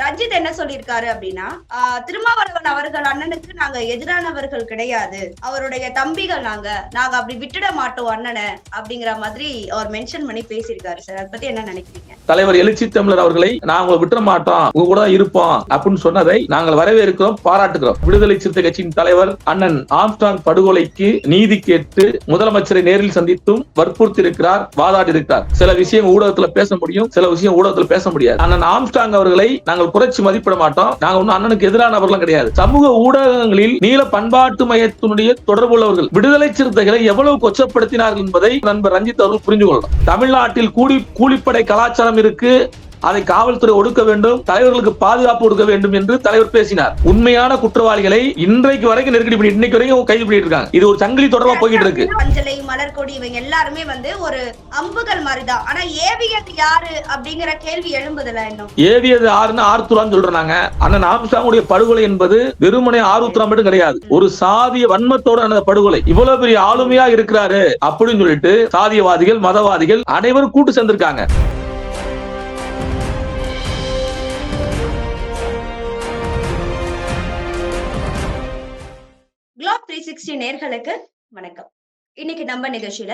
ரஞ்சித் என்ன சொல்லியிருக்காரு அப்படின்னா திருமாவளவன் அவர்கள் அண்ணனுக்கு நாங்க எதிரானவர்கள் கிடையாது. அவருடைய தம்பிகள் நாங்க. நாங்க அப்படி விட்டுட மாட்டோம் அண்ணனை அப்படிங்கிற மாதிரி அவர் மென்ஷன் பண்ணி பேசியிருக்காரு சார். அதை பத்தி என்ன நினைக்கிறீங்க? தலைவர் எழுச்சி தமிழர் அவர்களை நாங்கள் விட்டுற மாட்டோம் உங்க கூட தான் இருப்போம் அப்படின்னு சொன்னதை நாங்கள் வரவேற்கிறோம் பாராட்டுகிறோம். விடுதலை சிறுத்தை கட்சியின் தலைவர் அண்ணன் ஆம்ஸ்டாங் படுகொலைக்கு நீதி கேட்டு முதலமைச்சரை நேரில் சந்தித்தும் வற்புறுத்தி இருக்கிறார் வாதாடி இருக்கிறார் சில விஷயம் ஊடகத்துல பேச முடியும் சில விஷயம் ஊடகத்துல பேச முடியாது. அண்ணன் ஆம்ஸ்டாங் அவர்களை நாங்கள் குறைச்சு மதிப்பிட மாட்டோம். நாங்க ஒன்னும் அண்ணனுக்கு எதிரானவர்களும் கிடையாது. சமூக ஊடகங்களில் நீல பண்பாட்டு மையத்தினுடைய தொடர்புள்ளவர்கள் விடுதலை சிறுத்தைகளை எவ்வளவு கொச்சப்படுத்தினார்கள் என்பதை நண்பர் ரஞ்சித் அவர்கள் புரிந்து கொள்ளணும். தமிழ்நாட்டில் கூலி கூலிப்படை கலாச்சாரம் இருக்கு. அதை காவல்துறை ஒடுக்க வேண்டும் தலைவர்களுக்கு பாதுகாப்பு கொடுக்க வேண்டும் என்று தலைவர் பேசினார். உண்மையான குற்றவாளிகளை இன்றைக்கு வரைக்கும் நெருக்கடி பண்ணி இன்னைக்கு வரைக்கும் கைது பண்ணிட்டு இருக்காங்க இது ஒரு சங்கிலி தொடர்பா போய்கிட்டு இருக்கு. அஞ்சலை மலர்கொடி இவங்க எல்லாருமே வந்து ஒரு அம்புகள் மாதிரிதான். ஆனா ஏவியது யாரு அப்படிங்கிற கேள்வி எழும்புதுல இன்னும். ஏவியது ஆறுன்னு ஆறுத்துறான்னு சொல்றாங்க. அண்ணன் ஆம்ஸ்டாங்குடைய படுகொலை என்பது வெறுமனே ஆறுத்துறா மட்டும் கிடையாது. ஒரு சாதிய வன்மத்தோட நடந்த படுகொலை. இவ்வளவு பெரிய ஆளுமையா இருக்கிறாரு அப்படின்னு சொல்லிட்டு சாதியவாதிகள் மதவாதிகள் அனைவரும் கூட்டு சேர்ந்திருக்காங்க. குளோப் த்ரீ சிக்ஸ்டி நேர்களுக்கு வணக்கம். இன்னைக்கு நம்ம நிகழ்ச்சியில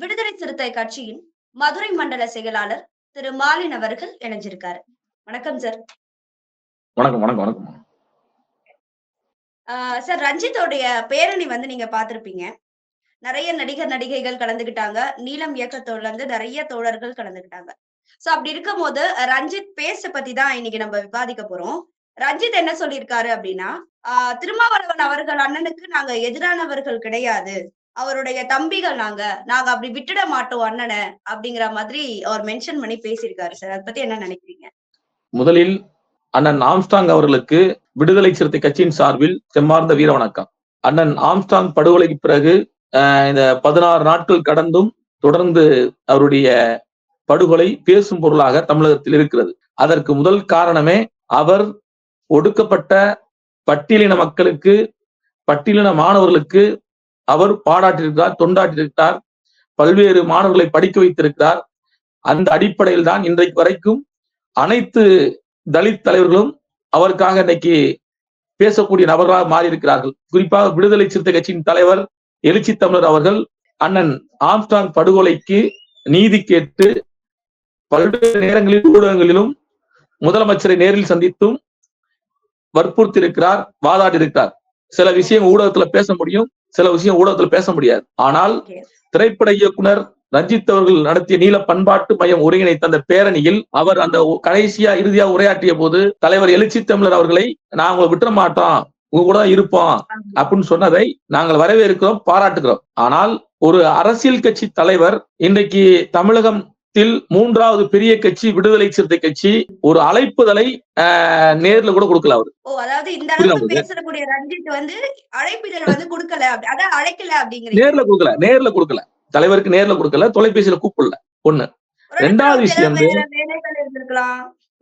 விடுதலை சிறுத்தை கட்சியின் மதுரை மண்டல செயலாளர் திரு மாலின் அவர்கள் இணைஞ்சிருக்காரு. வணக்கம் சார் வணக்கம் வணக்கம் வணக்கம். சார் ரஞ்சித்தோடைய பேரணி வந்து நீங்க பார்த்திருப்பீங்க. நிறைய நடிகர் நடிகைகள் கலந்துக்கிட்டாங்க நீலம் இயக்கத்தோட இருந்து நிறைய தோழர்கள் கலந்துக்கிட்டாங்க சோ அப்படி இருக்கும் போது ரஞ்சித் பேச பத்தி தான் இன்னைக்கு நம்ம விவாதிக்க போறோம். ரஞ்சித் என்ன சொல்லியிருக்காரு அப்படின்னா ஆஹ் திருமாவளவன் அவர்கள் அண்ணனுக்கு நாங்க எதிரானவர்கள் கிடையாது. அவருடைய தம்பிகள் நாங்க. நாங்க அப்படி விட்டுட மாட்டோம் அண்ணனை அப்படிங்கிற மாதிரி அவர் மென்ஷன் பண்ணி பேசியிருக்காரு சார். அதை பத்தி என்ன நினைக்கிறீங்க? முதலில் அண்ணன் ஆம்ஸ்டாங் அவர்களுக்கு விடுதலை சிறுத்தை கட்சியின் சார்பில் செம்மார்ந்த வீர வணக்கம். அண்ணன் ஆம்ஸ்டாங் படுகொலைக்கு பிறகு இந்த பதினாறு நாட்கள் கடந்தும் தொடர்ந்து அவருடைய படுகொலை பேசும் பொருளாக தமிழகத்தில் இருக்கிறது. அதற்கு முதல் காரணமே அவர் ஒடுக்கப்பட்ட பட்டியலின மக்களுக்கு பட்டியலின மாணவர்களுக்கு அவர் பாடாட்டியிருக்கிறார் தொண்டாட்டியிருக்கிறார் பல்வேறு மாணவர்களை படிக்க வைத்திருக்கிறார். அந்த அடிப்படையில் தான் இன்றைக்கு வரைக்கும் அனைத்து தலித் தலைவர்களும் அவருக்காக இன்னைக்கு பேசக்கூடிய நபர்களாக மாறியிருக்கிறார்கள். குறிப்பாக விடுதலை சிறுத்தை கட்சியின் தலைவர் எழுச்சி தமிழர் அவர்கள் அண்ணன் ஆம்ஸ்டாங் படுகொலைக்கு நீதி கேட்டு பல்வேறு நேரங்களில் ஊடகங்களிலும் முதலமைச்சரை நேரில் சந்தித்தும் வற்புறுத்தி இருக்கிறார் வாதாடி இருக்கிறார் சில விஷயம் ஊடகத்துல பேச முடியும் சில விஷயம் ஊடகத்துல பேச முடியாது. ஆனால் திரைப்பட இயக்குனர் ரஞ்சித் அவர்கள் நடத்திய நீல பண்பாட்டு மையம் ஒருங்கிணைத்த அந்த பேரணியில் அவர் அந்த கடைசியா இறுதியா உரையாற்றிய போது தலைவர் எழுச்சி தமிழர் அவர்களை நாங்கள் விட்டுற மாட்டோம். உங்க கூட தான் இருப்போம். அப்படின்னு சொன்னதை நாங்கள் வரவேற்கிறோம் பாராட்டுகிறோம். ஆனால் ஒரு அரசியல் கட்சி தலைவர் இன்றைக்கு தமிழகத்தில் மூன்றாவது பெரிய கட்சி விடுதலை சிறுத்தை கட்சி ஒரு அழைப்புதலை நேர்ல கூட கொடுக்கல அவர் ஓ அதாவது இந்த புரியுதா அளவுக்கு உங்களுக்கு? பேசக்கூடிய ரஞ்சித் வந்து அழைப்பிதழ் வந்து கொடுக்கல அப்படி- அதான் அழைக்கல அப்படிங்கிறீங்க நேர்ல கொடுக்கல நேர்ல கொடுக்கல தலைவருக்கு நேர்ல கொடுக்கல தொலைபேசியில கூப்பிடல ஒண்ணு ரெண்டாவது விஷயம் வந்து-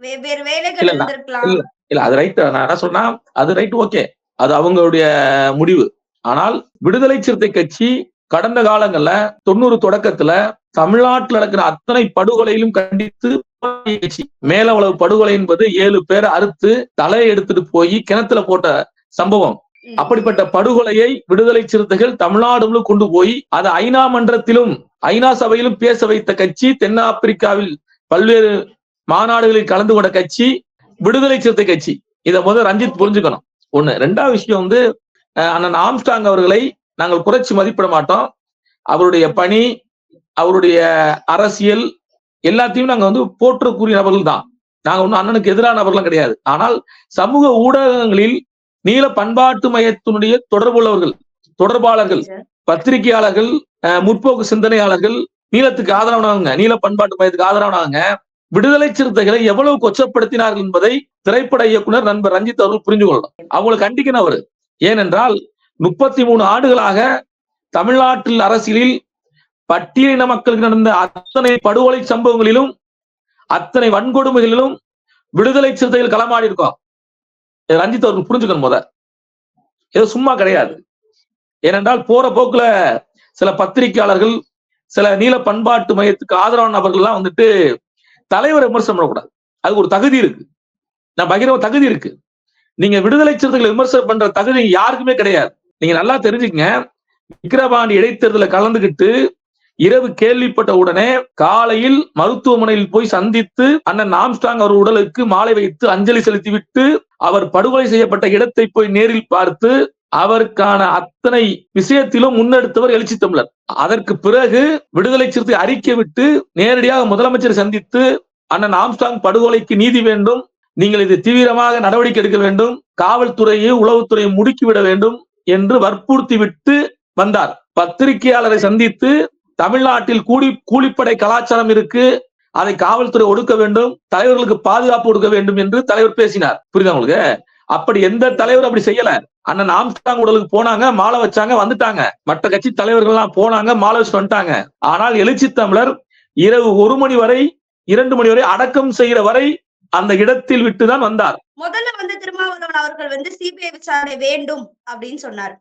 வெவ்வேறு வேலைகள். இருந்திருக்கலாம். இல்ல அது ரைட் நான் என்ன சொன்னா அது ரைட் ஓகே அது அவங்களுடைய முடிவு ஆனால் விடுதலை சிறுத்தை கட்சி கடந்த காலங்கள்ல தொண்ணூறு தொடக்கத்துல தமிழ்நாட்டில் நடக்கிற அத்தனை படுகொலையிலும் கண்டித்து மேலவளவு படுகொலை என்பது ஏழு பேரை அறுத்து தலையை எடுத்துட்டு போய் கிணத்துல போட்ட சம்பவம். அப்படிப்பட்ட படுகொலையை விடுதலை சிறுத்தைகள் தமிழ்நாடு முழு கொண்டு போய் அது ஐநா மன்றத்திலும் ஐநா சபையிலும் பேச வைத்த கட்சி தென்னாப்பிரிக்காவில் பல்வேறு மாநாடுகளில் கலந்து கொண்ட கட்சி விடுதலை சிறுத்தை கட்சி. இதை முதல் ரஞ்சித் புரிஞ்சுக்கணும். ஒண்ணு. ரெண்டாவது விஷயம் வந்து அண்ணன் ஆம்ஸ்டாங் அவர்களை நாங்கள் குறைச்சு மதிப்பிட மாட்டோம். அவருடைய பணி அவருடைய அரசியல் எல்லாத்தையும் நாங்க வந்து போற்றக்கூடிய நபர்கள் தான். நாங்க ஒன்றும் அண்ணனுக்கு எதிரான நபர்களும் கிடையாது. ஆனால் சமூக ஊடகங்களில் நீல பண்பாட்டு மையத்தினுடைய தொடர்புள்ளவர்கள் தொடர்பாளர்கள். பத்திரிகையாளர்கள் முற்போக்கு சிந்தனையாளர்கள் நீளத்துக்கு ஆதரவானவங்க நீல பண்பாட்டு மையத்துக்கு ஆதரவானவங்க விடுதலை சிறுத்தைகளை எவ்வளவு கொச்சப்படுத்தினார்கள் என்பதை திரைப்பட இயக்குனர் நண்பர் ரஞ்சித் அவர்கள் புரிஞ்சு கொள்ளணும். அவங்களை கண்டிக்கணும் அவரு. ஏனென்றால் முப்பத்தி மூணு ஆண்டுகளாக தமிழ்நாட்டில் அரசியலில் பட்டியலின மக்களுக்கு நடந்த அத்தனை படுகொலை சம்பவங்களிலும் அத்தனை வன்கொடுமைகளிலும் விடுதலை சிறுத்தைகள் களமாடி இருக்கோம் ரஞ்சித் அவர்கள் புரிஞ்சுக்கணும் முத. இது சும்மா கிடையாது. ஏனென்றால் போற போக்குல சில பத்திரிகையாளர்கள் சில நீல பண்பாட்டு மையத்துக்கு ஆதரவான நபர்கள்லாம் வந்துட்டு தலைவரை விமர்சனம் பண்ணக்கூடாது. அதுக்கு ஒரு தகுதி இருக்கு. நான் பகிரவ தகுதி இருக்கு. நீங்க விடுதலை சிறுத்தைகளை விமர்சனம் பண்ற தகுதி யாருக்குமே கிடையாது. நீங்க நல்லா தெரிஞ்சுக்கங்க. விக்கிரவாண்டி இடைத்தேர்தல கலந்துகிட்டு இரவு கேள்விப்பட்ட உடனே காலையில் மருத்துவமனையில் போய் சந்தித்து அண்ணன் ஆம்ஸ்டாங் அவர் உடலுக்கு மாலை வைத்து அஞ்சலி செலுத்திவிட்டு அவர் படுகொலை செய்யப்பட்ட இடத்தை போய் நேரில் பார்த்து அவருக்கான அத்தனை விஷயத்திலும் முன்னெடுத்தவர் எழுச்சி தமிழர். அதற்கு பிறகு விடுதலை சிறுத்தை அறிக்கை விட்டு நேரடியாக முதலமைச்சர் சந்தித்து அண்ணன் ஆம்ஸ்டாங் படுகொலைக்கு நீதி வேண்டும் நீங்கள் இது தீவிரமாக நடவடிக்கை எடுக்க வேண்டும் காவல்துறையை உளவுத்துறையை முடுக்கிவிட வேண்டும் என்று வற்புறுத்தி விட்டு வந்தார். பத்திரிகையாளரை சந்தித்து தமிழ்நாட்டில் கூலி கூலிப்படை கலாச்சாரம் இருக்கு அதை காவல்துறை ஒடுக்க வேண்டும் தலைவர்களுக்கு பாதுகாப்பு கொடுக்க வேண்டும் என்று தலைவர் பேசினார். புரியுதா உங்களுக்கு? அப்படி எந்த தலைவர் அப்படி செய்யல. அண்ணன் ஆம்ஸ்டாங் உடலுக்கு போனாங்க மாலை வச்சாங்க வந்துட்டாங்க. மற்ற கட்சி தலைவர்கள் எல்லாம் போனாங்க மாலை வச்சு வந்துட்டாங்க. ஆனால் எழுச்சி தமிழர் இரவு ஒரு மணி வரை இரண்டு மணி வரை அடக்கம் செய்கிற வரை அந்த இடத்தில் விட்டுதான் வந்தார். முதல்ல வந்து திருமாவளவன் அவர்கள் வந்து சிபிஐ விசாரணை வேண்டும் அப்படின்னு சொன்னார்.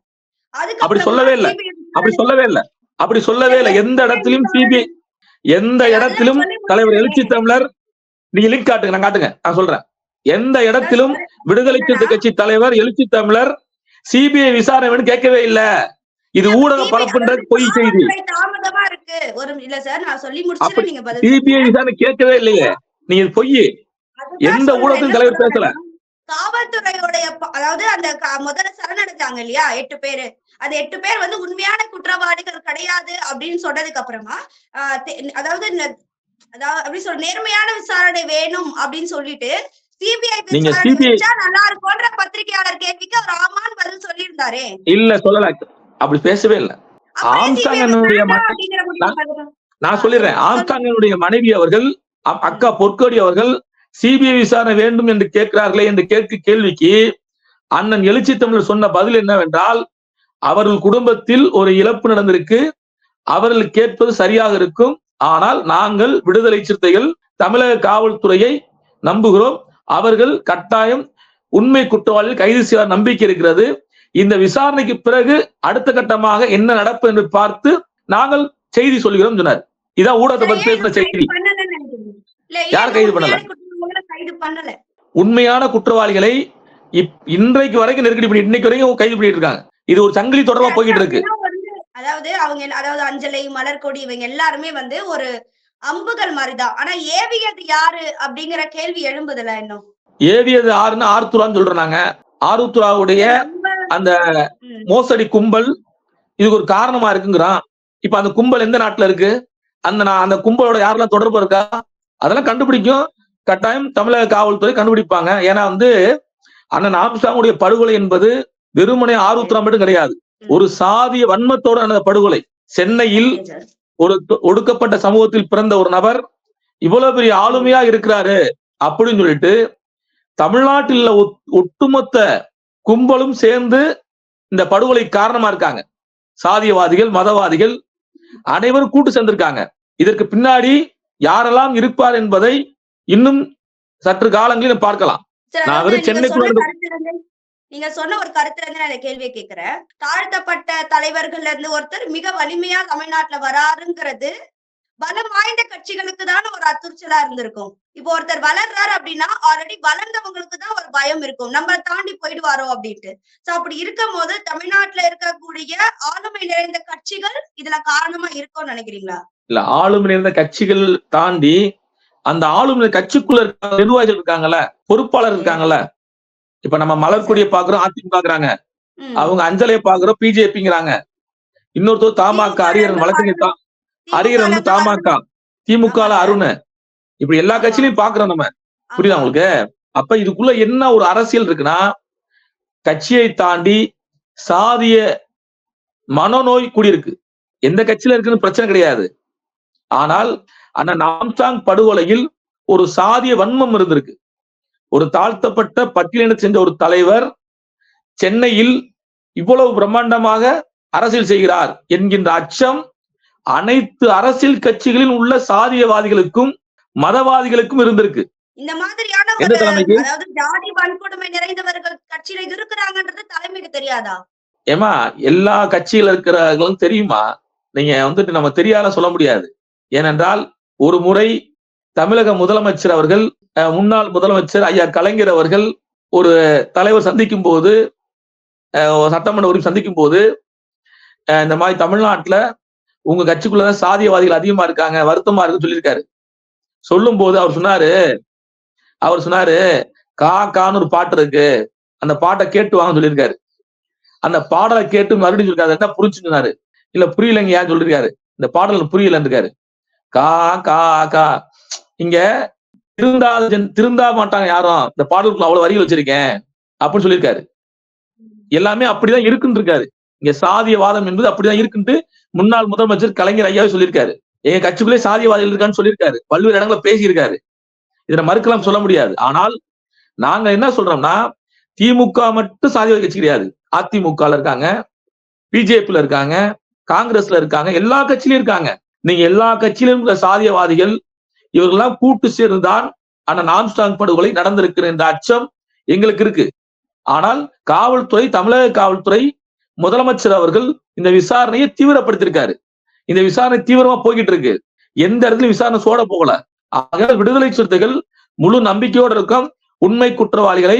அப்படி சொல்லவே இல்ல. அப்படி சொல்லவே இல்ல. அப்படி சொல்லவே இல்லை. எந்த இடத்திலும் சிபிஐ எந்த இடத்திலும் தலைவர் எழுச்சி தமிழர் நீங்க லிங்க் காட்டுங்க நான் காட்டுங்க. நான் சொல்றேன். எந்த இடத்திலும் விடுதலை சிறுத்தை கட்சி தலைவர் எழுச்சி தமிழர் சிபிஐ விசாரணை கேட்கவே இல்ல. இது ஊடக பரப்புன்ற பொய் செய்தி. தாமதமா இருக்கு. ஒரு இல்ல சார் நான் சொல்லி அப்படி- முடிச்சுட்டு நீங்க பதில் சிபிஐ விசாரணை கேட்கவே இல்லையே. நீங்க பொய். எந்த. ஊடகத்திலும் தலைவர் பேசல. காவல்துறையுடைய அதாவது அந்த முதல்ல சரணடைஞ்சாங்க இல்லையா? எட்டு பேரு. அது எட்டு பேர் வந்து உண்மையான குற்றவாளிகள் கிடையாது அப்படின்னு சொன்னதுக்கு அப்புறமா அதாவது அதாவது அப்படி சொல்ற நேர்மையான விசாரணை வேணும் அப்படின்னு சொல்லிட்டு சிபிஐ விசாரணை நல்லா இருக்கும்ன்ற பத்திரிகையாளர் கேள்விக்கு அவர் ஆமான்னு பதில் சொல்லியிருந்தாரே. இல்ல சொல்லல. அப்படி பேசவே இல்ல. நான் சொல்லிடுறேன். ஆம்ஸ்டாங்கனுடைய மனைவி அவர்கள் அக்கா பொற்கோடி அவர்கள் சிபிஐ விசாரணை வேண்டும் என்று கேட்கிறார்களே என்று கேட்க கேள்விக்கு அண்ணன் எழுச்சி தமிழர் சொன்ன பதில் என்னவென்றால் அவர்கள் குடும்பத்தில் ஒரு இழப்பு நடந்திருக்கு. அவர்கள் கேட்பது சரியாக இருக்கும். ஆனால் நாங்கள் விடுதலை சிறுத்தைகள் தமிழக காவல்துறையை நம்புகிறோம். அவர்கள் கட்டாயம் உண்மை குற்றவாளிகள் கைது செய்ய நம்பிக்கை இருக்கிறது. இந்த விசாரணைக்கு பிறகு அடுத்த கட்டமாக என்ன நடப்பு என்று பார்த்து நாங்கள் செய்தி சொல்கிறோம் சொன்னார். இதான் ஊடகத்தை பத்தி பேசின செய்தி. யார் கைது பண்ணல? கைது பண்ணல. உண்மையான குற்றவாளிகளை இன்றைக்கு வரைக்கும் நெருக்கடி பண்ணி இன்னைக்கு வரைக்கும் கைது பண்ணிட்டு இருக்காங்க. இது ஒரு சங்கிலி தொடர்பா போய்கிட்டு இருக்கு. அதாவது அவங்க அதாவது அஞ்சலை மலர்கொடி இவங்க எல்லாருமே வந்து ஒரு அம்புகள் மாதிரிதான். ஆனா ஏவியது யாரு அப்படிங்கிற கேள்வி எழும்புதுல இன்னும். ஏவியது ஆறுன்னு ஆர்த்துரான்னு சொல்றாங்க ஆருத்ராவுடைய அந்த. மோசடி கும்பல் இதுக்கு ஒரு காரணமா இருக்குங்கிறான். இப்ப அந்த கும்பல் எந்த நாட்டுல இருக்கு? அந்த அந்த கும்பலோட யாரெல்லாம் தொடர்பு இருக்கா? அதெல்லாம் கண்டுபிடிக்கும். கட்டாயம் தமிழக காவல்துறை கண்டுபிடிப்பாங்க. ஏன்னா வந்து அண்ணன் ஆம்ஸ்டாங்குடைய படுகொலை என்பது வெறுமனே ஆர்வத்தரம் மட்டும் கிடையாது. ஒரு சாதிய வன்மத்தோடு நடந்த படுகொலை. சென்னையில் ஒரு ஒடுக்கப்பட்ட சமூகத்தில் பிறந்த ஒரு நபர் இவ்வளவு பெரிய ஆளுமையா இருக்கிறாரு அப்படின்னு சொல்லிட்டு தமிழ்நாட்டில் உள்ள ஒட்டுமொத்த கும்பலும் சேர்ந்து இந்த படுகொலை காரணமா இருக்காங்க. சாதியவாதிகள் மதவாதிகள் அனைவரும் கூட்டு சேர்ந்திருக்காங்க. இதற்கு பின்னாடி யாரெல்லாம் இருப்பார் என்பதை இன்னும் சற்று காலங்களில் பார்க்கலாம். நான் நீங்க சென்னைக்குள்ள சொன்ன நீங்க ஒரு கருத்துல இருந்து நான் கேள்வியை கேட்கிறேன். தாழ்த்தப்பட்ட தலைவர்கள்ல இருந்து ஒருத்தர் மிக வலிமையா தமிழ்நாட்டுல வராருங்கிறது பலம் வாய்ந்த கட்சிகளுக்கு தான் ஒரு அச்சுறுத்தலா இருந்திருக்கும். இப்போ ஒருத்தர் வளர்றாரு அப்படின்னா ஆல்ரெடி வளர்ந்தவங்களுக்கு தான் ஒரு பயம் இருக்கும். நம்ம தாண்டி போயிடுவாரோ அப்படின்ட்டு. சோ அப்படி இருக்கும் போது தமிழ்நாட்டுல இருக்கக்கூடிய ஆளுமை நிறைந்த கட்சிகள் இதுல காரணமா இருக்கும்னு நினைக்கிறீங்களா? இல்ல ஆளுமை நிறைந்த கட்சிகள் தாண்டி அந்த ஆளுமை கட்சிக்குள்ள இருக்க நிர்வாகிகள் இருக்காங்கல்ல பொறுப்பாளர் இருக்காங்கல்ல. இப்ப நம்ம மலர்கொடியை பாக்குறோம் அதிமுக பாக்குறாங்க ம். அவங்க அஞ்சலியை பாக்குறோம் பிஜேபிங்கிறாங்க. இன்னொருத்தர் தமாக அரியரன் வழக்கறிஞர் அரியரன் வந்து தமாக திமுக. அருண். இப்படி எல்லா கட்சியிலையும் பாக்குறோம் நம்ம. புரியுதா உங்களுக்கு? அப்ப இதுக்குள்ள என்ன ஒரு அரசியல் இருக்குன்னா கட்சியை தாண்டி சாதிய மனநோய் கூடியிருக்கு. எந்த கட்சியில இருக்குன்னு பிரச்சனை கிடையாது. ஆனால் அண்ணன் ஆம்சாங் படுகொலையில் ஒரு சாதிய வன்மம் இருந்திருக்கு. ஒரு தாழ்த்தப்பட்ட பட்டியலின செஞ்ச ஒரு தலைவர் சென்னையில் இவ்வளவு பிரம்மாண்டமாக அரசியல் செய்கிறார் என்கின்ற அச்சம் அனைத்து அரசியல் கட்சிகளில் உள்ள சாதியவாதிகளுக்கும் மதவாதிகளுக்கும் இருந்திருக்கு. இந்த மாதிரியான அதாவது ஜாதி வன்கொடுமை நிறைந்தவர்கள் கட்சியில இருக்கிறாங்கன்றது தலைமைக்கு தெரியாதா? ஏமா எல்லா கட்சியில இருக்கிறவங்களும் தெரியுமா? நீங்க வந்துட்டு நம்ம தெரியாத சொல்ல முடியாது. ஏனென்றால் ஒரு முறை தமிழக முதலமைச்சர் அவர்கள் அஹ், முன்னாள் முதலமைச்சர் ஐயா கலைஞர் அவர்கள் ஒரு தலைவர் சந்திக்கும் போது சட்டமன்ற உறுப்பி சந்திக்கும் போது இந்த மாதிரி தமிழ்நாட்டுல உங்க கட்சிக்குள்ளதான் சாதியவாதிகள் அதிகமா இருக்காங்க வருத்தமா இருக்குன்னு சொல்லியிருக்காரு. சொல்லும் போது அவர் சொன்னாரு அவர் சொன்னாரு கா கான்னு ஒரு பாட்டு இருக்கு அந்த பாட்டை கேட்டு வாங்க சொல்லியிருக்காரு. அந்த பாடலை கேட்டு மறுபடியும் சொல்லிருக்காரு என்ன புரிஞ்சுன்னு சொன்னாரு. இல்ல புரியலங்க ஏன் சொல்லிருக்காரு இந்த பாடல் புரியலன்னு இருக்காரு கா கா கா. இங்க திருந்தா திருந்தா மாட்டாங்க யாரும். இந்த பாடலுக்குள்ள அவ்வளவு வரிகள் வச்சிருக்கேன். அப்படின்னு சொல்லியிருக்காரு. எல்லாமே அப்படிதான் இருக்குன்னு இருக்காரு. இங்க சாதியவாதம் என்பது அப்படிதான் இருக்குன்ட்டு முன்னாள் முதலமைச்சர் கலைஞர் ஐயாவே சொல்லியிருக்காரு. எங்க கட்சிக்குள்ளே சாதியவாதிகள் இருக்கான்னு சொல்லியிருக்காரு. பல்வேறு இடங்களை பேசியிருக்காரு. இதை மறுக்கலாம் சொல்ல முடியாது. ஆனால் நாங்க என்ன சொல்றோம்னா திமுக மட்டும் சாதிவாதி கட்சி கிடையாது. அதிமுகல இருக்காங்க பிஜேபில இருக்காங்க காங்கிரஸ்ல இருக்காங்க எல்லா கட்சியிலும் இருக்காங்க. நீங்க எல்லா கட்சியிலும் இருக்கிற சாதியவாதிகள் இவர்கள்லாம் கூட்டு சேர்ந்துதான் அண்ணன் ஆம்ஸ்டாங் படுகொலை நடந்திருக்கிற என்ற அச்சம் எங்களுக்கு இருக்கு. ஆனால் காவல்துறை தமிழக காவல்துறை முதலமைச்சர் அவர்கள் இந்த விசாரணையை தீவிரப்படுத்திருக்காரு இந்த விசாரணை தீவிரமா போய்கிட்டு இருக்கு எந்த இடத்துலயும் விசாரணை சோட போகல. ஆக விடுதலை சிறுத்தைகள் முழு நம்பிக்கையோடு இருக்கும் உண்மை குற்றவாளிகளை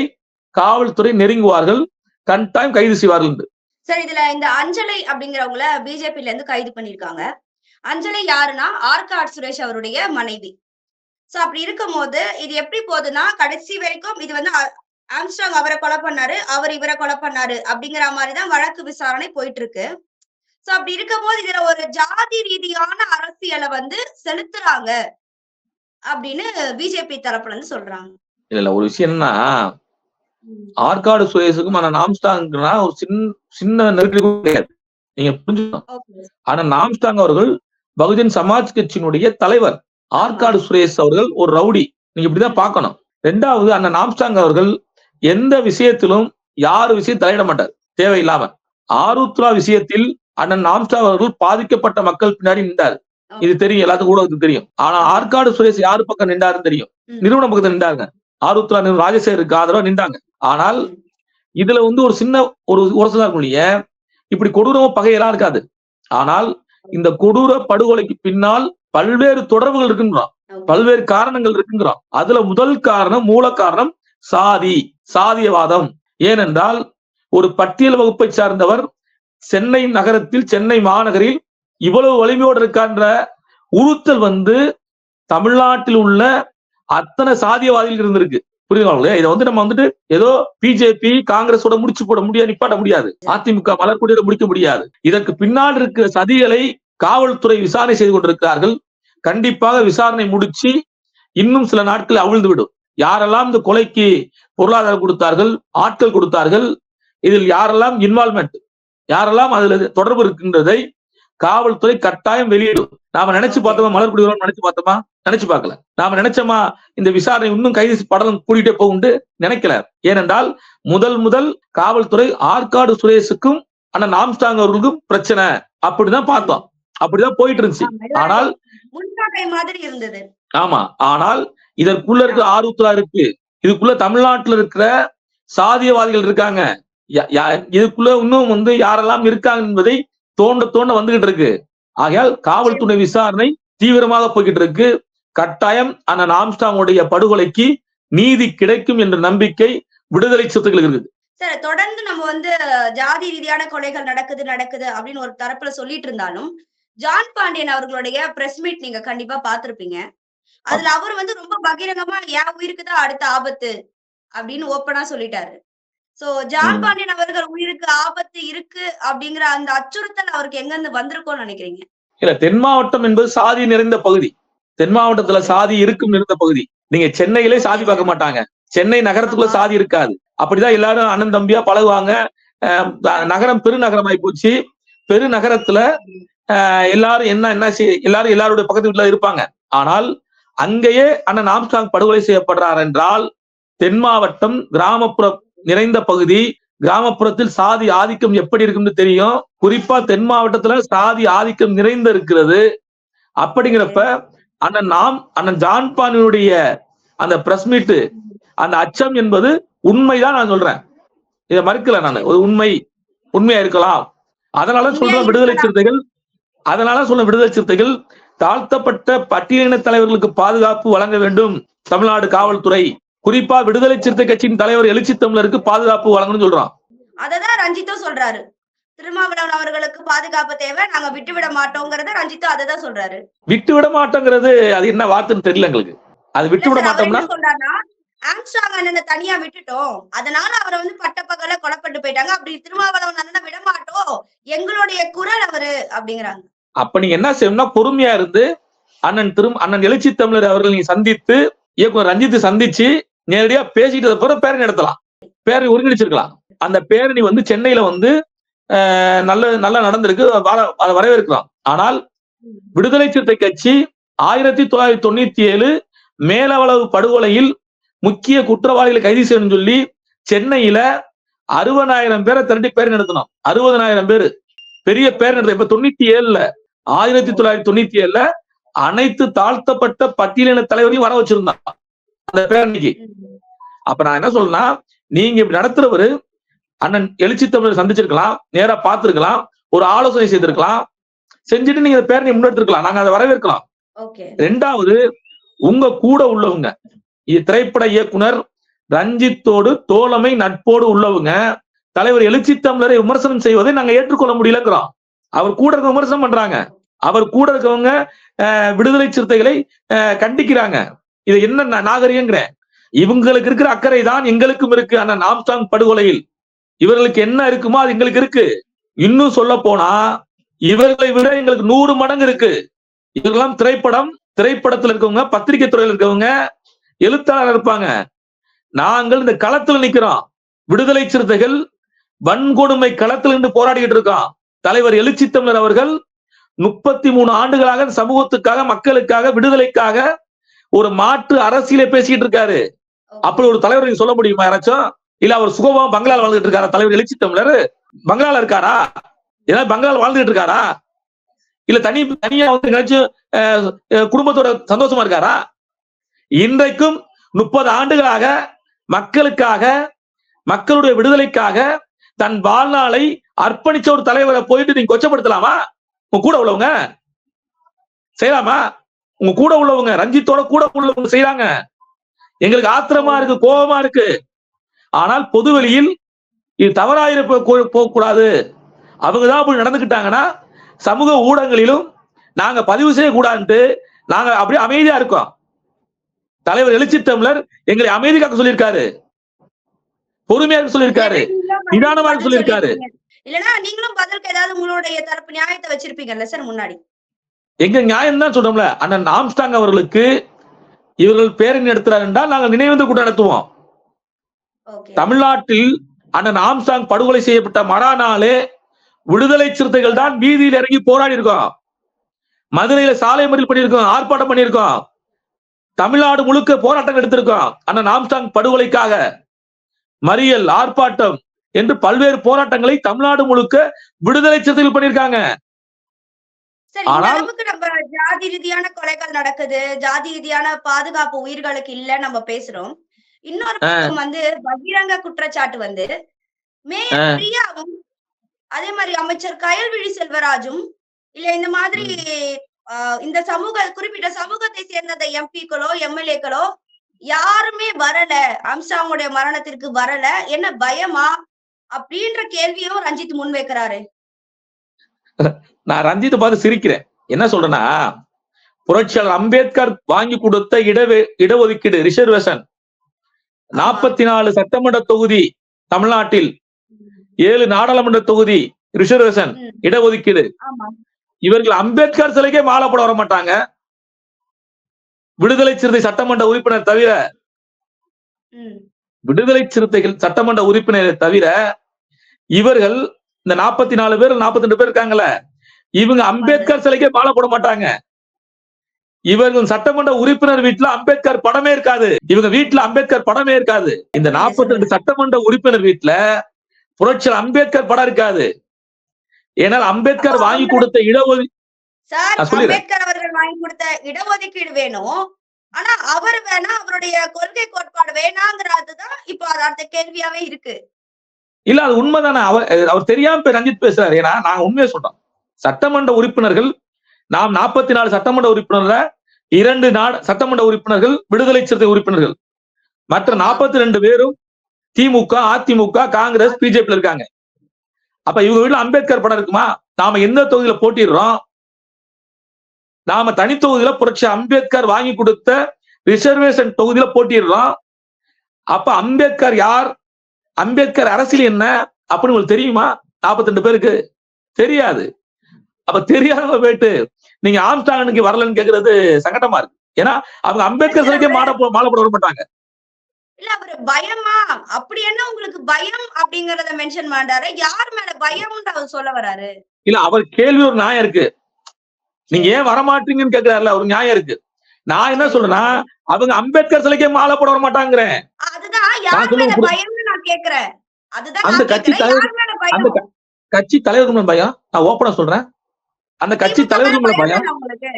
காவல்துறை நெருங்குவார்கள் கட்டாயம் கைது செய்வார்கள் என்று. சார் இதுல இந்த அஞ்சலை அப்படிங்கிறவங்கள பிஜேபில இருந்து கைது பண்ணிருக்காங்க அஞ்சலை யாருன்னா ஆர்காட் சுரேஷ் அவருடைய மனைவி. சோ அப்படி இருக்கும்போது இது எப்படி போகுதுன்னா கடைசி வரைக்கும் இது வந்து ஆ- ஆம்ஸ்ட்ராங் அவரை கொலை பண்ணாரு அவர் இவரை கொலை பண்ணாரு அப்படிங்கிற மாதிரிதான் வழக்கு விசாரணை போயிட்டு இருக்கு சோ அப்படி இருக்கும்போது இதுல ஒரு ஜாதி ரீதியான அரசியலை வந்து செலுத்துறாங்க அப்படின்னு பிஜேபி தரப்புல இருந்து சொல்றாங்க. இல்ல இல்ல ஒரு விஷயம் என்னன்னா ஆற்காடு சுரேஷுக்கும் ஆனா நாம்ஸ்டாங்னா ஒரு சின்ன சின்ன நெருக்கடி கூட கிடையாது. நீங்க புரிஞ்சுக்கணும். ஆனா நாம்ஸ்டாங் அவர்கள் பகுஜன் சமாஜ் கட்சியினுடைய தலைவர் ஆற்காடு சுரேஷ் அவர்கள் ஒரு ரவுடி. நீங்க இப்படிதான் பார்க்கணும். ரெண்டாவது அண்ணன் நாம்ஸ்டாங் அவர்கள் எந்த விஷயத்திலும் யார் விஷயம் தலையிட மாட்டார். தேவையில்லாம. ஆருத்ரா விஷயத்தில் அண்ணன் நாம்ஸ்டாங் அவர்கள் பாதிக்கப்பட்ட மக்கள் பின்னாடி நின்றார். இது தெரியும் எல்லாத்துக்கும் ஊடகத்துக்கு தெரியும். ஆனா ஆற்காடு சுரேஷ் யாரு பக்கம் நின்றாருன்னு தெரியும். நிறுவன பக்கத்துல நின்றாங்க ஆருத்ரா ராஜசேகருக்கு ஆதரவா நின்றாங்க. ஆனால் இதுல வந்து ஒரு சின்ன ஒரு உரசலா இருக்கும் இல்லையா. இப்படி கொடூரமா பகையெல்லாம் இருக்காது. ஆனால் இந்த கொடூர படுகொலைக்கு பின்னால் பல்வேறு தொடர்புகள் இருக்குங்கிறோம் பல்வேறு காரணங்கள் இருக்குங்கிறோம் அதுல முதல் காரணம் மூல காரணம் சாதி சாதியவாதம். ஏனென்றால் ஒரு பட்டியல் வகுப்பை சார்ந்தவர் சென்னை நகரத்தில் சென்னை மாநகரில் இவ்வளவு வலிமையோடு இருக்கான்ற உறுத்தல் வந்து தமிழ்நாட்டில் உள்ள அத்தனை சாதியவாதிகள் இருந்திருக்கு. புரியுதுங்களா இதை வந்து நம்ம வந்துட்டு ஏதோ பிஜேபி காங்கிரஸோட முடிச்சு போட முடியாது நிப்பாட்ட முடியாது. அதிமுக மலர்கொடியோட முடிக்க முடியாது. இதற்கு பின்னால் இருக்கிற சதிகளை காவல்துறை விசாரணை செய்து கொண்டிருக்கிறார்கள். கண்டிப்பாக விசாரணை முடிச்சு இன்னும் சில நாட்கள் அவிழ்ந்து விடும். யாரெல்லாம் இந்த கொலைக்கு பொருளாதாரம் கொடுத்தார்கள் ஆட்கள் கொடுத்தார்கள் இதில் யாரெல்லாம் இன்வால்மெண்ட் யாரெல்லாம் அதுல தொடர்பு இருக்கின்றதை காவல்துறை கட்டாயம் வெளியிடும். நாம நினைச்சு பார்த்தோமா? மலர் குடிவரம் நினைச்சு பார்த்தோமா? நினைச்சு பார்க்கல. நாம நினைச்சோமா இந்த விசாரணை இன்னும் கைது படலம் கூட்டிட்டே போகுண்டு நினைக்கல. ஏனென்றால் முதல் முதல் காவல்துறை ஆற்காடு சுரேஷுக்கும் அண்ணன் ஆம்ஸ்டாங் அவர்களுக்கும் பிரச்சனை. அப்படிதான் பார்த்தோம். அப்படிதான் போயிட்டு இருந்துச்சு ஆனால் இருந்தது. ஆமா ஆனால் இதற்குள்ள இருக்க ஆருத்ரா இருக்கு. இதுக்குள்ள தமிழ்நாட்டுல இருக்கிற சாதியவாதிகள் இருக்காங்க. இதுக்குள்ள இன்னும் வந்து யாரெல்லாம் இருக்காங்க என்பதை தோண்ட தோண்ட வந்துகிட்டு இருக்கு. ஆகையால் காவல்துறை விசாரணை தீவிரமாக போய்கிட்டு இருக்கு. கட்டாயம் அண்ணன் ஆம்ஸ்டாங்குடைய படுகொலைக்கு நீதி கிடைக்கும் என்ற நம்பிக்கை விடுதலை சிறுத்தைகளுக்கு இருக்குது. சார் தொடர்ந்து நம்ம வந்து ஜாதி ரீதியான கொலைகள் நடக்குது நடக்குது அப்படின்னு ஒரு தரப்புல சொல்லிட்டு இருந்தாலும் ஜான் பாண்டியன் அவர்களுடைய பிரஸ் மீட் நீங்க கண்டிப்பா பார்த்திருப்பீங்க. அதுல அவர் வந்து ரொம்ப பகிரங்கமா என் உயிருக்கு தான் அடுத்த ஆபத்து. அப்படின்னு ஓப்பனா சொல்லிட்டாரு. So John. பாண்டியன் அவர்கள் உயிருக்கு ஆபத்து இருக்கு அப்படிங்கிற அந்த அச்சுறுத்தல் அவருக்கு எங்க இருந்து வந்திருக்கும்னு நினைக்கிறீங்க? இல்ல தென் மாவட்டம் என்பது சாதி நிறைந்த பகுதி. தென் மாவட்டத்துல சாதி இருக்கும் இருந்த பகுதி. நீங்க சென்னையிலே சாதி பார்க்க மாட்டாங்க. சென்னை நகரத்துக்குள்ள சாதி இருக்காது. அப்படிதான் எல்லாரும் அண்ணன் தம்பியா பழகுவாங்க. அஹ் நகரம் பெருநகரமாய் போச்சு. பெருநகரத்துல அஹ் எல்லாரும் என்ன என்ன செய்ய எல்லாரும் எல்லாருடைய பக்கத்து வீட்டுல இருப்பாங்க. ஆனால் அங்கேயே அண்ணன் ஆம்ஸ்டாங் படுகொலை செய்யப்படுறார் என்றால் தென் மாவட்டம் கிராமப்புற நிறைந்த பகுதி கிராமப்புறத்தில் சாதி ஆதிக்கம் எப்படி இருக்கும்னு தெரியும். குறிப்பா தென் மாவட்டத்துல சாதி ஆதிக்கம் நிறைந்து இருக்கிறது அப்படிங்கிறப்ப அண்ணன் நாம் அண்ணன் ஜான் பாண்டியனுடைய அந்த பிரஸ் மீட் அந்த அச்சம் என்பது உண்மைதான் நான் சொல்றேன். இதை மறுக்கல நான். ஒரு உண்மை உண்மையா இருக்கலாம். அதனால சொல்றேன் விடுதலை சிறுத்தைகள் அதனால சொல்ல விடுதலை சிறுத்தைகள் தாழ்த்தப்பட்ட பட்டியலின தலைவர்களுக்கு பாதுகாப்பு வழங்க வேண்டும். தமிழ்நாடு காவல்துறை. குறிப்பா விடுதலை சிறுத்தை கட்சியின் தலைவர் எழுச்சி தமிழருக்கு பாதுகாப்பு வழங்கணும்னு சொல்றான். அததான் ரஞ்சித்தும் சொல்றாரு. திருமாவளவன் அவர்களுக்கு பாதுகாப்பு தேவை. நாங்க விட்டு விட மாட்டோங்கிறத ரஞ்சித்தும் அததான் சொல்றாரு. விட்டு விட மாட்டோங்கிறது அது என்ன வார்த்தைன்னு தெரியல எங்களுக்கு. அது விட்டு விட மாட்டோம்னா? சொல்றாருன்னா ஆம்ஸ்ட்ராங் அண்ணனை தனியா விட்டுட்டோம். அதனால அவரை வந்து பட்டப்பகல கொலைப்பட்டு போயிட்டாங்க. அப்படி திருமாவளவன் அண்ணனை விட மாட்டோம் எங்களுடைய குரல் அவரு அப்படிங்கிறாங்க. அப்ப நீங்க என்ன செய்யணும்னா பொறுமையா இருந்து அண்ணன் திரும் அண்ணன் எழுச்சி தமிழர் அவர்கள் நீங்க சந்தித்து இயக்குனர் ரஞ்சித் சந்திச்சு நேரடியா பேசிட்டு பிறகு பேரணி நடத்தலாம். பேரணி ஒருங்கிணைச்சிருக்கலாம். அந்த பேரணி வந்து சென்னையில வந்து நல்ல நல்லா நடந்திருக்கு. வர- அதை வரவேற்கலாம் ஆனால் விடுதலை சிறுத்தை கட்சி ஆயிரத்தி தொள்ளாயிரத்தி தொண்ணூத்தி ஏழு மேலவளவு படுகொலையில் முக்கிய குற்றவாளிகளை கைது செய்யணும்னு சொல்லி சென்னையில அறுபதாயிரம் பேரை திரட்டி பேர் நடத்தணும் அறுபதனாயிரம் பேர். பெரிய பேர் நடத்த இப்ப தொண்ணூத்தி ஏழுல ஆயிரத்தி தொள்ளாயிரத்தி தொண்ணூத்தி ஏழுல அனைத்து தாழ்த்தப்பட்ட பட்டியலின தலைவரையும் வர வச்சிருந்தான். அந்த பேரணிக்கு. அப்ப நான் என்ன சொல்றேன்னா நீங்க இப்படி நடத்துறவரு அண்ணன் எழுச்சி தமிழர் சந்திச்சிருக்கலாம் நேரா பார்த்திருக்கலாம் ஒரு ஆலோசனை செய்திருக்கலாம். செஞ்சுட்டு நீங்க பேரணி முன்னெடுத்திருக்கலாம். நாங்க அதை வரவேற்கலாம். ரெண்டாவது உங்க கூட உள்ளவங்க திரைப்பட இயக்குனர் ரஞ்சித்தோடு தோழமை நட்போடு உள்ளவங்க தலைவர் எழுச்சி தமிழரை விமர்சனம் செய்வதை நாங்க ஏற்றுக்கொள்ள முடியலங்கிறோம். அவர் கூட இருக்க விமர்சனம் பண்றாங்க. அவர் கூட இருக்கவங்க விடுதலை சிறுத்தைகளை கண்டிக்கிறாங்க. இது என்ன நாகரிகங்கிறேன் இவங்களுக்கு இருக்கிற அக்கறை தான் எங்களுக்கும் இருக்கு. அந்த நாம்ஸ்டாங் படுகொலையில். இவர்களுக்கு என்ன இருக்குமோ அது எங்களுக்கு இருக்கு. இன்னும் சொல்ல போனா இவர்களை விட எங்களுக்கு நூறு மடங்கு இருக்கு. இவர்களெல்லாம் திரைப்படம் திரைப்படத்துல இருக்கவங்க பத்திரிகை துறையில இருக்கவங்க எழுத்தாளர் இருப்பாங்க. நாங்கள் இந்த களத்துல நிக்கிறோம். விடுதலை சிறுத்தைகள் வன்கொடுமை களத்தில் நின்று போராடிக்கிட்டு இருக்கோம். தலைவர் எழுச்சி தமிழர் அவர்கள் முப்பத்தி மூணு ஆண்டுகளாக சமூகத்துக்காக மக்களுக்காக விடுதலைக்காக ஒரு மாற்று அரசியலை பேசிக்கிட்டு இருக்காரு. அப்படி ஒரு தலைவர் சொல்ல முடியுமா யாராச்சும்? இல்ல அவர் சுகமா பங்களால வாழ்ந்துட்டு இருக்காரா? தலைவர் எழுச்சி தமிழர். பங்களால இருக்காரா? ஏதாவது பங்களால வாழ்ந்துட்டு இருக்காரா? இல்ல தனி தனியா வந்து எங்கேயாச்சும் குடும்பத்தோட சந்தோஷமா இருக்காரா? இன்றைக்கும் முப்பது ஆண்டுகளாக மக்களுக்காக மக்களுடைய விடுதலைக்காக தன் வாழ்நாளை அர்ப்பணிச்ச ஒரு தலைவரை போயிட்டு நீங்க கொச்சப்படுத்தலாமா? உங்க கூட உள்ளவங்க. செய்யலாமா? உங்க கூட உள்ளவங்க ரஞ்சித்தோட கூட உள்ளவங்க செய்யறாங்க எங்களுக்கு ஆத்திரமா இருக்கு கோபமா இருக்கு. ஆனால் பொதுவெளியில் இது தவறாயிர போக கூடாது அவங்க தான் அப்படி நடந்துக்கிட்டாங்கன்னா சமூக ஊடகங்களிலும் நாங்க பதிவு செய்யக்கூடாதுன்ட்டு நாங்க அப்படியே அமைதியா இருக்கோம். தலைவர் எழுச்சி தமிழர் எங்களை அமைதி காக்க சொல்லியிருக்காரு. பொறுமையா இருக்க சொல்லியிருக்காரு. நிதானமா இருக்க சொல்லியிருக்காரு. இல்லனா நீங்களும் பதிலுக்கு ஏதாவது உங்களுடைய தரப்பு நியாயத்தை வச்சிருப்பீங்கல்ல சார் முன்னாடி? எங்க நியாயம் தான் சொல்றோம்ல. அண்ணன் ஆம்ஸ்டாங் அவர்களுக்கு இவர்கள் பேரணி நடத்துறாரு என்றால் நாங்கள் நினைவேந்த கூட்டம் நடத்துவோம். தமிழ்நாட்டில் அண்ணன் ஆம்ஸ்டாங் படுகொலை செய்யப்பட்ட மறாநாளே விடுதலை சிறுத்தைகள் தான் வீதியில் இறங்கி போராடி இருக்கோம். மதுரையில சாலை மறியல் பண்ணியிருக்கோம் ஆர்ப்பாட்டம் பண்ணியிருக்கோம். தமிழ்நாடு முழுக்க போராட்டம் எடுத்திருக்கோம். அண்ணன் ஆம்ஸ்டாங் படுகொலைக்காக மறியல் ஆர்ப்பாட்டம் என்று பல்வேறு போராட்டங்களை தமிழ்நாடு முழுக்க விடுதலை சிறுத்தைகள் பண்ணியிருக்காங்க. நம்ம ஜாதி ரீதியான கொலைகள் நடக்குது. ஜாதி ரீதியான பாதுகாப்பு உயிர்களுக்கு இல்ல நம்ம பேசுறோம். இன்னொரு பக்கம் வந்து பகிரங்க குற்றச்சாட்டு வந்து மேயர் ஆ. பிரியாவும் அதே மாதிரி அமைச்சர் கயல்விழி செல்வராஜும் இல்ல இந்த மாதிரி இந்த சமூக குறிப்பிட்ட சமூகத்தை சேர்ந்த எம்பிக்களோ எம்எல்ஏக்களோ யாருமே வரல அம்சாவுடைய மரணத்திற்கு வரல என்ன பயமா? அப்படின்ற கேள்வியும் ரஞ்சித் முன்வைக்கிறாரு. நான் ரஞ்சித்தை பார்த்து சிரிக்கிறேன். என்ன சொல்றேன்னா புரட்சியாளர் அம்பேத்கர் வாங்கி கொடுத்த இடவே இடஒதுக்கீடு ரிசர்வேஷன் நாற்பத்தி நாலு சட்டமன்ற தொகுதி தமிழ்நாட்டில் ஏழு நாடாளுமன்ற தொகுதி ரிசர்வேஷன். இடஒதுக்கீடு. இவர்கள் அம்பேத்கர் சிலைக்கே மாலை போட வர மாட்டாங்க. விடுதலை சிறுத்தை சட்டமன்ற உறுப்பினர் தவிர விடுதலை சிறுத்தைகள் சட்டமன்ற உறுப்பினரை தவிர இவர்கள் இந்த நாற்பத்தி நாலு பேர் நாற்பத்தி ரெண்டு பேர் இருக்காங்கல்ல இவங்க அம்பேத்கர் சிலைக்கே மாலை போட மாட்டாங்க. இவர்கள் சட்டமன்ற உறுப்பினர் வீட்டுல அம்பேத்கர் படமே இருக்காது. இவங்க வீட்டுல அம்பேத்கர் படமே இருக்காது. இந்த நாற்பத்தி ரெண்டு சட்டமன்ற உறுப்பினர் வீட்டுல புரட்சியர் அம்பேத்கர் படம் இருக்காது. ஏனால் அம்பேத்கர் வாங்கி கொடுத்த சொல்லிடுறேன். அம்பேத்கர் அவர்கள் வாங்கி கொடுத்த இடஒதுக்கீடு வேணும். ஆனா அவர் வேணா அவருடைய கொள்கை கோட்பாடு வேணாங்கிறதுதான் இப்போ அடுத்த கேள்வியாவே இருக்கு. இல்ல அது உண்மைதானே. அவர் அவர் தெரியாம ரஞ்சித் பேசுறாரு. ஏன்னா நாங்க உண்மையை சொல்றோம் சட்டமன்ற உறுப்பினர்கள் நாம் நாற்பத்தி நாலு சட்டமன்ற உறுப்பினர்ல இரண்டு நாடு சட்டமன்ற உறுப்பினர்கள் விடுதலை சிறுத்தை உறுப்பினர்கள். மற்ற நாற்பத்தி ரெண்டு பேரும் திமுக அதிமுக காங்கிரஸ் பிஜேபி இருக்காங்க. அப்ப இவங்க வீட்டுல அம்பேத்கர் படம் இருக்குமா? நாம எந்த தொகுதியில போட்டிடுறோம் நாம தனி தொகுதியில புரட்சி அம்பேத்கர் வாங்கி கொடுத்த ரிசர்வேஷன் தொகுதியில போட்டிடுறோம் அப்ப அம்பேத்கர் யார்? அம்பேத்கர் அரசியல் என்ன? அப்படின்னு உங்களுக்கு தெரியுமா? 42 பேருக்கு. தெரியாது. அப்ப தெரியாதவங்க போயிட்டு நீங்க ஆம்ஸ்டாங்கனுக்கு வரலன்னு கேக்குறது சங்கடமா இருக்கு. ஏன்னா அவங்க அம்பேத்கர் சிலைக்கே போ- மாலை போட வர மாட்டாங்க. இல்ல அவரு பயமா? அப்படி என்ன உங்களுக்கு பயம் அப்படிங்கறத மென்ஷன் பண்றாரு? யார் மேல பயம்னு அவர் சொல்ல வராரு? இல்ல அவர் கேள்வி ஒரு நியாயம் இருக்கு. நீங்க ஏன் வரமாட்டீங்கன்னு கேக்குறாருல ஒரு நியாயம் இருக்கு. நான் என்ன சொல்றேன்னா அவங்க அம்பேத்கர் சிலைக்கே மாலை போட வர மாட்டாங்கிறேன். அதுதான் யார் மேல பயம்னு நான் கேக்குறேன். அதுதான் அந்த கட்சி தலைவர் அந்த கட்சி தலைவருக்கு மேல பயம்? நான் ஓப்பனா சொல்றேன். அந்த கட்சி மேல மேல பயம் தானே உங்களுக்கு.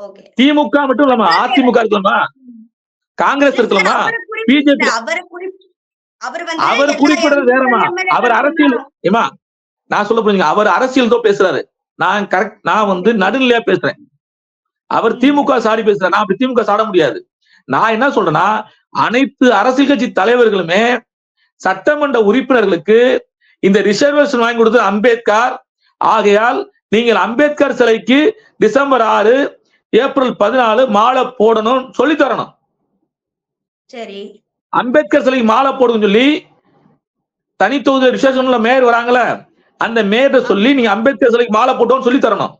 ஓகே. திமுக மட்டும் இல்லாம அதிமுக இருக்கலாமா காங்கிரஸ் இருக்கலாமா பிஜேபி. அவரை குறிப் அவர் வந்து அவர் எல்லா குறிப்பிடுறது. MLA அவர் அரசியல் ஏமா நான் சொல்ல போறீங்க அவர் அரசியல் தான் பேசுறாரு. நான் கரெக்ட் நான் வந்து நடுநிலையா பேசுறேன். அவர் திமுக சாடி பேசுறாரு. நான் அப்படி திமுக சாட முடியாது. நான் என்ன சொல்றேன்னா அனைத்து அரசியல் கட்சி தலைவர்களுமே சட்டமன்ற உறுப்பினர்களுக்கு இந்த ரிசர்வேஷன் வாங்கி கொடுத்தது அம்பேத்கர். ஆகையால் நீங்கள் அம்பேத்கர் சிலைக்கு டிசம்பர் ஆறு ஏப்ரல் பதினாலு மாலை போடணும் சொல்லி தரணும். சரி. அம்பேத்கர் சிலைக்கு மாலை போடுன்னு சொல்லி தனி தொகுதி ரிசர்வேஷன்ல மேயர் வராங்கல்ல அந்த மேயர்ட்ட சொல்லி நீங்க அம்பேத்கர் சிலைக்கு மாலை போட்டோம்னு சொல்லி தரணும்.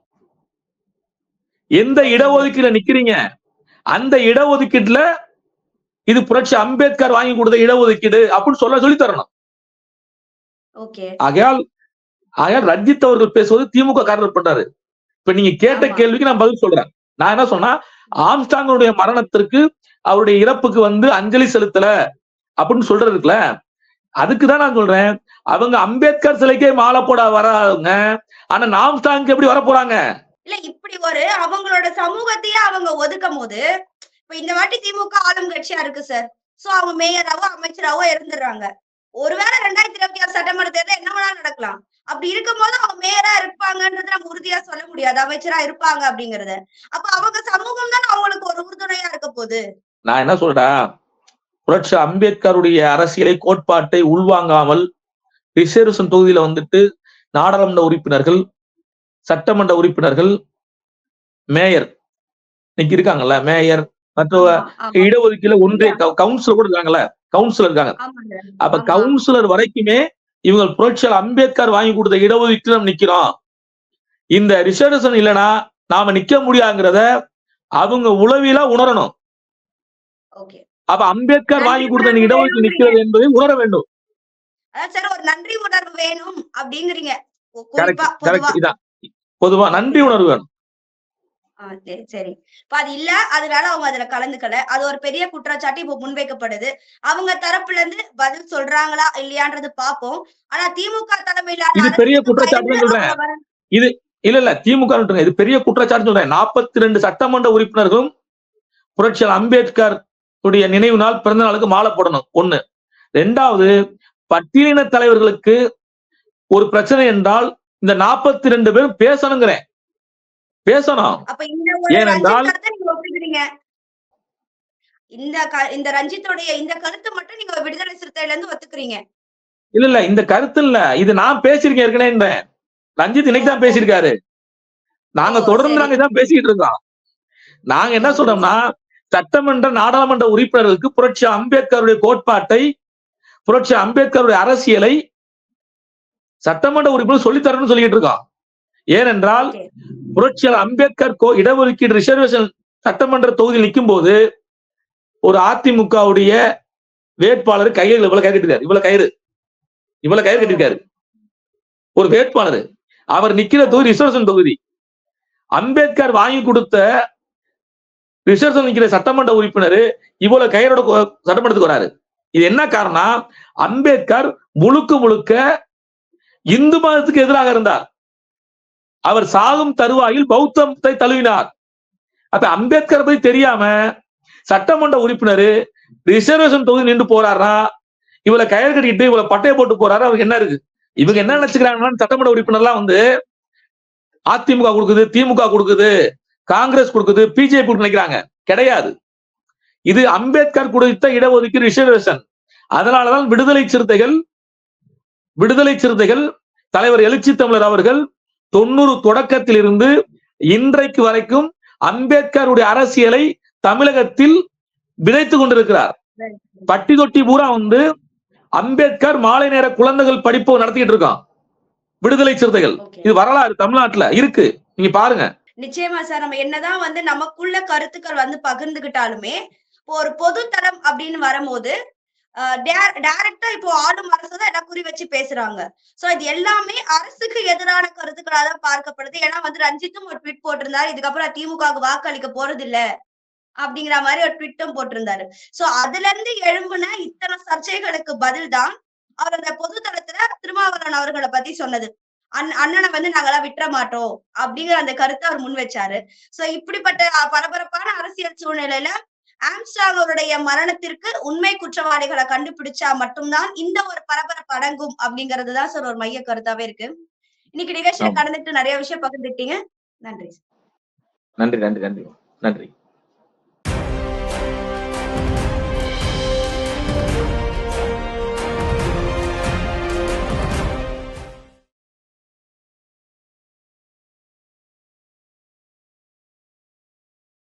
எந்த இடஒதுக்கீடுல நிக்கிறீங்க? அந்த இடஒதுக்கீட்டுல இது புரட்சி அம்பேத்கர் வாங்கி கொடுத்த இடஒதுக்கீடு அப்படின்னு சொல்ல சொல்லி தரணும். ஆகையால் ஆகையால் ரஞ்சித் அவர்கள் பேசுவது திமுக காரர் பண்றாரு இப்ப நீங்க கேட்ட. கேள்விக்கு நான் பதில் சொல்றேன். நான் என்ன சொன்னா ஆம்ஸ்டாங்கனுடைய மரணத்திற்கு அவருடைய இறப்புக்கு வந்து அஞ்சலி செலுத்தல அப்படின்னு சொல்றது இருக்குல்ல. அதுக்குதான் நான் சொல்றேன். அவங்க அம்பேத்கர் சிலைக்கே மாலை போட வராங்க. ஆனா நாம்ஸ்டாங்க்கு எப்படி வர போறாங்க இல்ல இப்படி ஒரு அவங்களோட சமூகத்தையே அவங்க ஒதுக்கும் போது இப்ப இந்த வாட்டி திமுக ஆளும் கட்சியா இருக்கு சார் சோ அவங்க மேயராவோ அமைச்சராவோ இருந்துடுறாங்க. ஒருவேளை ரெண்டாயிரத்தி இருபத்தி ஆறு சட்டமன்ற தேர்தல் என்ன வேணாலும் நடக்கலாம். அப்படி இருக்கும்போது அவங்க மேயரா இருப்பாங்கன்றது நம்ம உறுதியா சொல்ல முடியாது அமைச்சரா இருப்பாங்க அப்படிங்கறத அப்ப அவங்க சமூகம் தான் அவங்களுக்கு ஒரு உறுதுணையா இருக்க போகுது நான் என்ன சொல்றேன் புரட்சி அம்பேத்கருடைய அரசியலை கோட்பாட்டை உள்வாங்காமல் ரிசர்வேஷன் தொகுதியில வந்துட்டு நாடாளுமன்ற உறுப்பினர்கள் சட்டமன்ற உறுப்பினர்கள் மேயர் இன்னைக்கு இருக்காங்கல்ல மேயர் மற்ற. இடஒதுக்கீடுல ஒன்றிய கவுன்சிலர் கூட இருக்காங்கல்ல கவுன்சிலர் இருக்காங்க. அப்ப. கவுன்சிலர் வரைக்குமே இவங்க புரட்சியாளர் அம்பேத்கர் வாங்கி கொடுத்த இடஒதுக்கீடு நம்ம நிக்கிறோம். இந்த ரிசர்வேஷன் இல்லைன்னா நாம நிக்க முடியாங்கிறத அவங்க உளவியலா உணரணும். அப்ப அம்பேத்கர் வாங்கி கொடுத்த இடஒதுக்கீடு நிக்கிறது என்பதை உணர வேண்டும். நன்றி உணர்வு வேணும் அப்படிங்கிறீங்க. பொதுவா நன்றி உணர்வு வேணும். சரி சரி. இப்ப அது இல்ல அதனால அவங்க அதுல கலந்துக்கல. அது ஒரு பெரிய குற்றச்சாட்டு இப்ப முன்வைக்கப்படுது. அவங்க தரப்புல இருந்து பதில் சொல்றாங்களா இல்லையான்றது பாப்போம். ஆனா திமுக தலைமையிலான இது பெரிய பயந்து சொல்றேன். வர- இல்ல இல்ல திமுக. இது பெரிய குற்றச்சாட்டு சொல்றேன். நாற்பத்தி ரெண்டு சட்டமன்ற உறுப்பினர்களும் புரட்சியாளர் அம்பேத்கர் உடைய நினைவு நாள் பிறந்த நாளுக்கு மாலை போடணும். ஒண்ணு. ரெண்டாவது பட்டியலின தலைவர்களுக்கு ஒரு பிரச்சனை என்றால் இந்த நாற்பத்தி ரெண்டு பேரும் பேசணுங்கிறேன். பேசணும். ஏனென்றால்- இந்த இந்த ரஞ்சித்துடைய இந்த கருத்து மட்டும் நீங்க விடுதலை சிறுத்தையில இருந்து ஒத்துக்கிறீங்க. இல்ல இல்ல இந்த கருத்து இல்ல. இது நான் பேசியிருக்கேன் ஏற்கனவே ரஞ்சித் இன்னைக்கு தான் பேசியிருக்காரு. நாங்க தொடர்ந்து. நாங்க இதான் பேசிக்கிட்டு இருக்கோம். நாங்க என்ன சொல்றோம்னா சட்டமன்ற நாடாளுமன்ற உறுப்பினர்களுக்கு புரட்சி அம்பேத்கருடைய கோட்பாட்டை புரட்சி அம்பேத்கருடைய அரசியலை சட்டமன்ற உறுப்பினர் சொல்லித்தரணும்னு சொல்லிட்டு இருக்கோம். ஏனென்றால். புரட்சியாளர் அம்பேத்கர் கோ இடஒதுக்கீடு ரிசர்வேஷன் சட்டமன்ற தொகுதியில் நிற்கும் போது ஒரு அதிமுகவுடைய வேட்பாளர் கையில் இவ்வளவு கயிறு கட்டிருக்காரு இவ்வளவு கயிறு. இவ்வளவு கயிறு கட்டிருக்காரு ஒரு வேட்பாளர். அவர் நிக்கிற தொகுதி ரிசர்வேஷன் தொகுதி. அம்பேத்கர் வாங்கி கொடுத்த ரிசர்வேஷன் நிக்கிற சட்டமன்ற உறுப்பினர் இவ்வளவு கயிறோட சட்டமன்றத்துக்கு வராரு. இது என்ன காரணம் அம்பேத்கர் முழுக்க முழுக்க இந்து மதத்துக்கு எதிராக இருந்தார். அவர் சாகும் தருவாயில் பௌத்தத்தை தழுவினார். அப்ப அம்பேத்கர் பத்தி தெரியாம சட்டமன்ற உறுப்பினர் ரிசர்வேஷன் தொகுதி நின்று போறாரா? இவளை கயிறு கட்டிட்டு இவளை பட்டையை போட்டு போறாரு? அவருக்கு என்ன இருக்கு? இவங்க என்ன நினைச்சுக்கிறாங்கன்னா சட்டமன்ற உறுப்பினர்லாம் வந்து அதிமுக கொடுக்குது திமுக கொடுக்குது காங்கிரஸ் கொடுக்குது பிஜேபி நினைக்கிறாங்க. கிடையாது. இது அம்பேத்கர் கொடுத்த இடஒதுக்கீடு ரிசர்வேஷன். அதனாலதான் விடுதலை சிறுத்தைகள் விடுதலை சிறுத்தைகள் தலைவர் எழுச்சி தமிழர் அவர்கள் தொண்ணூறு தொடக்கத்தில் இருந்து இன்றைக்கு வரைக்கும் அம்பேத்கருடைய அரசியலை தமிழகத்தில் விதைத்துக் கொண்டிருக்கிறார். பட்டி தொட்டி பூரா வந்து அம்பேத்கர் மாலை நேர குழந்தைகள் படிப்பு நடத்திட்டு இருக்கான். விடுதலை சிறுத்தைகள். இது வரலாறு தமிழ்நாட்டுல இருக்கு. நீங்க பாருங்க. நிச்சயமா சார் நம்ம என்னதான் வந்து நமக்குள்ள கருத்துக்கள் வந்து பகிர்ந்துகிட்டாலுமே இப்போ ஒரு பொது தளம் அப்படின்னு வரும்போது டைரக்டா இப்போ ஆளும் அரசு தான் எல்லாம் குறி வச்சு பேசுறாங்க. சோ இது எல்லாமே அரசுக்கு எதிரான கருத்துக்களா தான் பார்க்கப்படுது. ஏன்னா வந்து ரஞ்சித்தும் ஒரு ட்விட் போட்டிருந்தாரு. இதுக்கப்புறம் திமுகவுக்கு வாக்களிக்க போறது இல்ல அப்படிங்கிற மாதிரி ஒரு ட்விட்டும் போட்டிருந்தாரு. சோ அதுல இருந்து எழும்புன இத்தனை சர்ச்சைகளுக்கு பதில் தான் அவர் அந்த பொது தளத்துல திருமாவளவன் அவர்களை பத்தி சொன்னது. அண்ண அண்ணனை வந்து நாங்கெல்லாம் விட்டுற மாட்டோம் அப்படிங்கிற அந்த கருத்தை அவர் முன் வச்சாரு. சோ இப்படிப்பட்ட பரபரப்பான அரசியல் சூழ்நிலையில ஆம்ஸ்டாங் அவருடைய மரணத்திற்கு உண்மை குற்றவாளிகளை கண்டுபிடிச்சா மட்டும்தான் இந்த ஒரு பரபரப்பு அடங்கும் அப்படிங்கிறது தான் சார் ஒரு மைய கருத்தாவே இருக்கு. இன்னைக்கு நிகழ்ச்சியில. கடந்துட்டு நிறைய விஷயம் பகிர்ந்துட்டீங்க நன்றி நன்றி நன்றி நன்றி. நன்றி.